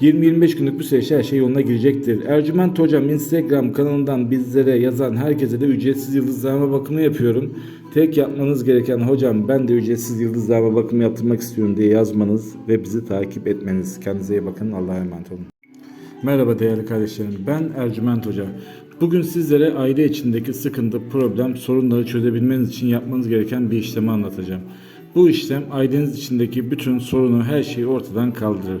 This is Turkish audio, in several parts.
20-25 günlük bir süreçte her şey yoluna girecektir. Ercüment Hocam Instagram kanalından bizlere yazan herkese de ücretsiz yıldızlama bakımı yapıyorum. Tek yapmanız gereken hocam ben de ücretsiz yıldızlama bakımı yaptırmak istiyorum diye yazmanız ve bizi takip etmeniz. Kendinize iyi bakın. Allah'a emanet olun. Merhaba değerli kardeşlerim. Ben Ercüment Hoca. Bugün sizlere aile içindeki sıkıntı, problem, sorunları çözebilmeniz için yapmanız gereken bir işlemi anlatacağım. Bu işlem aileniz içindeki bütün sorunu, her şeyi ortadan kaldırır.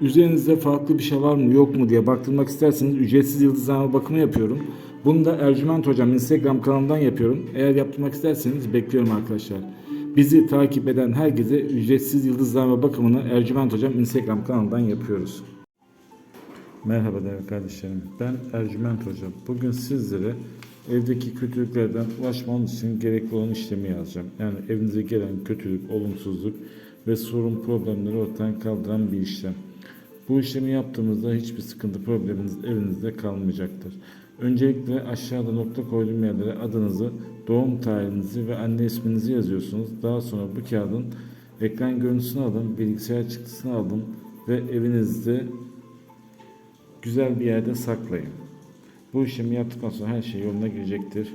üzerinizde farklı bir şey var mı yok mu diye baktırmak isterseniz ücretsiz yıldızlama bakımı yapıyorum. Bunu da Ercüment Hocam Instagram kanalından yapıyorum. Eğer yaptırmak isterseniz bekliyorum arkadaşlar. Bizi takip eden herkese ücretsiz yıldızlama bakımını Ercüment Hocam Instagram kanalından yapıyoruz. Merhaba değerli kardeşlerim. Ben Ercüment Hocam. Bugün sizlere evdeki kötülüklerden ulaşmanız için gerekli olan işlemi yazacağım. Yani evinize gelen kötülük, olumsuzluk ve sorun problemleri ortadan kaldıran bir işlem. Bu işlemi yaptığımızda hiçbir sıkıntı probleminiz evinizde kalmayacaktır. Öncelikle aşağıda nokta koyduğum yerlere adınızı, doğum tarihinizi ve anne isminizi yazıyorsunuz. Daha sonra bu kağıdın ekran görüntüsünü alın, bilgisayar çıktısını alın ve evinizde güzel bir yerde saklayın. Bu işlemi yaptıktan sonra her şey yoluna girecektir.